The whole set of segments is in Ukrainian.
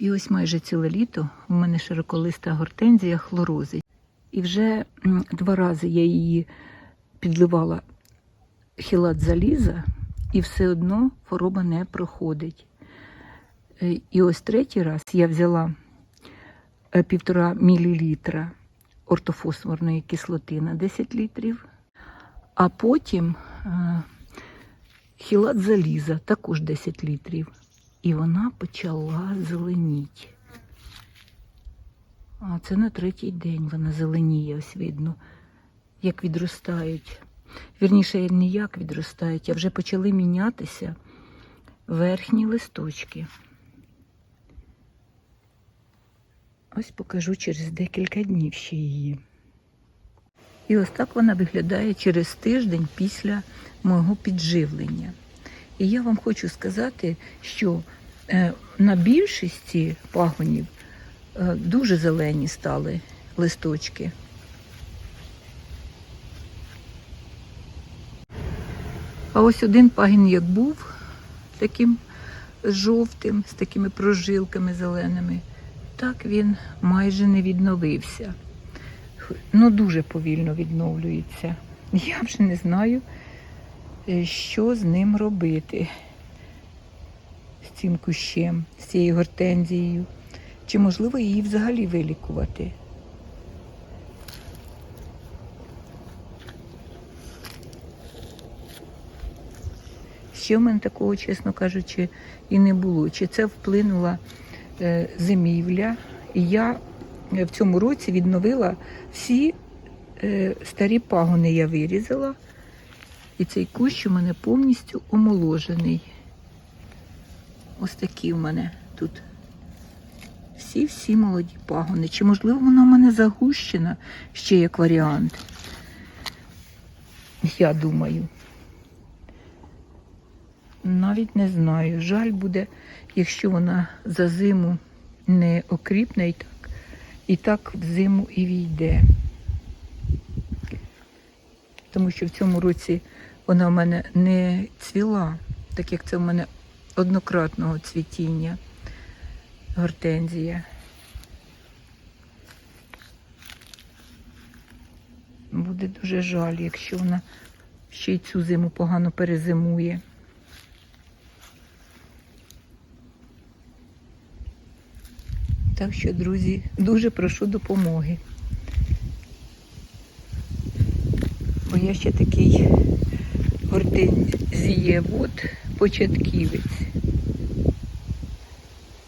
І ось майже ціле літо у мене широколиста гортензія хлорозить. І вже два рази я її підливала хілат заліза, і все одно хвороба не проходить. Е, І ось третій раз я взяла е, півтора мілілітра ортофосфорної кислоти на 10 літрів, а потім е, хілат заліза також 10 літрів. І вона почала зеленіти. А це на третій день вона зеленіє, ось видно, як відростають. Вірніше, не як відростають, а вже почали мінятися верхні листочки. Ось покажу через декілька днів ще її. І ось так вона виглядає через тиждень після мого підживлення. І я вам хочу сказати, що е, на більшості пагонів е, дуже зелені стали листочки. А ось один пагін як був таким жовтим, з такими прожилками зеленими, так він майже не відновився. Ну, дуже повільно відновлюється. Я вже не знаю, що з ним робити, з цим кущем, з цією гортензією. Чи можливо її взагалі вилікувати? Ще в мене такого, чесно кажучи, і не було. Чи це вплинула е, зимівля? І я е, в цьому році відновила всі е, старі пагони я вирізала. І цей кущ у мене повністю омоложений. Ось такі в мене тут. Всі-всі молоді пагони. Чи можливо вона в мене загущена ще як варіант? Я думаю. Навіть не знаю. Жаль буде, якщо вона за зиму не окріпне і так, і так в зиму і війде. Тому що в цьому році вона в мене не цвіла, так як це в мене однократного цвітіння гортензія. Буде дуже жаль, якщо вона ще й цю зиму погано перезимує. Так що, друзі, дуже прошу допомоги. Бо я ще такий гортензієвод початківець.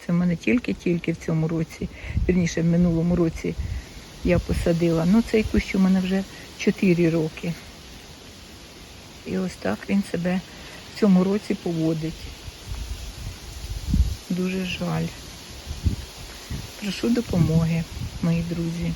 Це в мене тільки-тільки в цьому році, вірніше в минулому році я посадила. Ну, цей кущ у мене вже 4 роки. І ось так він себе в цьому році поводить. Дуже жаль. Прошу допомоги, мої друзі.